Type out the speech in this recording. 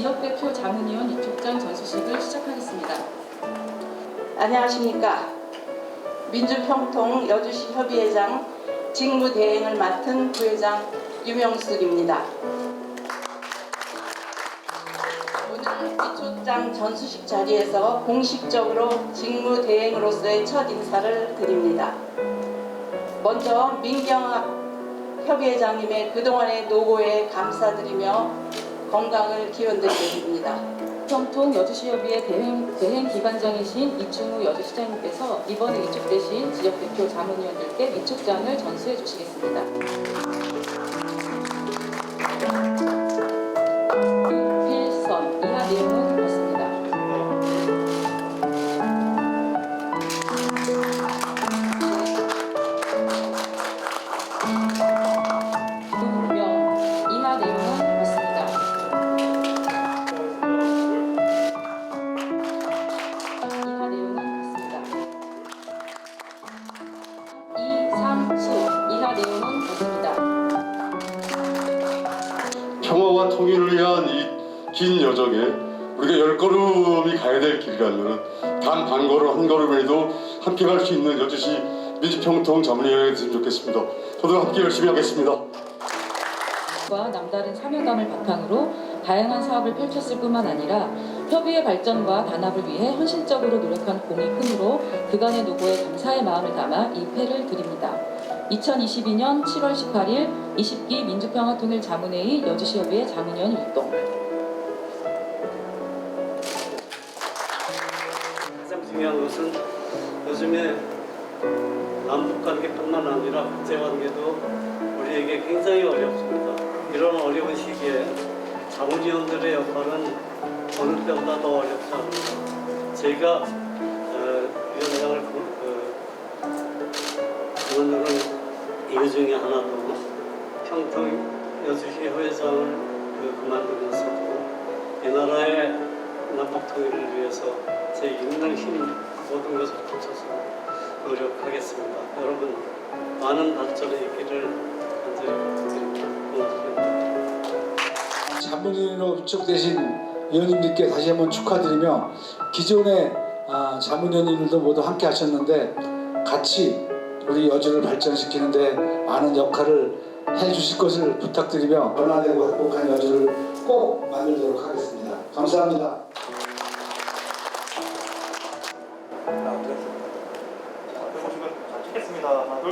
지역 대표 자문위원 입촉장 전수식을 시작하겠습니다. 안녕하십니까. 민주평통 여주시 협의회장 직무대행을 맡은 부회장 유명숙입니다. 오늘 입촉장 전수식 자리에서 공식적으로 직무대행으로서의 첫 인사를 드립니다. 먼저 민경학 협의회장님의 그동안의 노고에 감사드리며 건강을 기원드립니다. 평통 여주시협의회 대행, 대행 기관장이신 이충우 여주시장님께서 이번에 위촉되신 지역대표 자문위원들께 위촉장을 전수해 주시겠습니다. 평화와 통일을 위한 이 긴 여정에 우리가 열 걸음이 가야 될 길이라면 단 반 걸음 한 걸음에도 함께 갈 수 있는 여주시 민주평통 자문위원회가 됐으면 좋겠습니다. 저도 함께 열심히 하겠습니다. 과 남다른 사명감을 바탕으로 다양한 사업을 펼쳤을 뿐만 아니라 협의의 발전과 단합을 위해 헌신적으로 노력한 공이 크므로 그간의 노고에 감사의 마음을 담아 이 패를 드립니다. 2022년 7월 18일 20기 민주평화통일 자문회의 여주시협의회 자문위원 일동 가장 중요한 것은 요즘에 남북 관계뿐만 아니라 국제 관계도 우리에게 굉장히 어렵습니다. 이런 어려운 시기에 자문위원들의 역할은 어느 때보다 더 않습니다. 제가 어, 위원장을 그, 그, 그만두는 이유 중에 하나도 평통 여주시 회장을 그, 그만두면서도 이 나라의 남북 통일을 위해서 제 있는 힘 모든 것을 붙여서 노력하겠습니다. 여러분 많은 발전이 있기를 간절히 자문위원으로 위촉되신 위원님들께 다시 한번 축하드리며 기존의 아, 자문위원님들도 모두 함께 하셨는데 같이 우리 여주를 발전시키는데 많은 역할을 해주실 것을 부탁드리며 변화되고 행복한 여주를 꼭 만들도록 하겠습니다. 감사합니다. 하나, 둘. 자, 앞에 보시면 잘 찍겠습니다. 하나, 둘.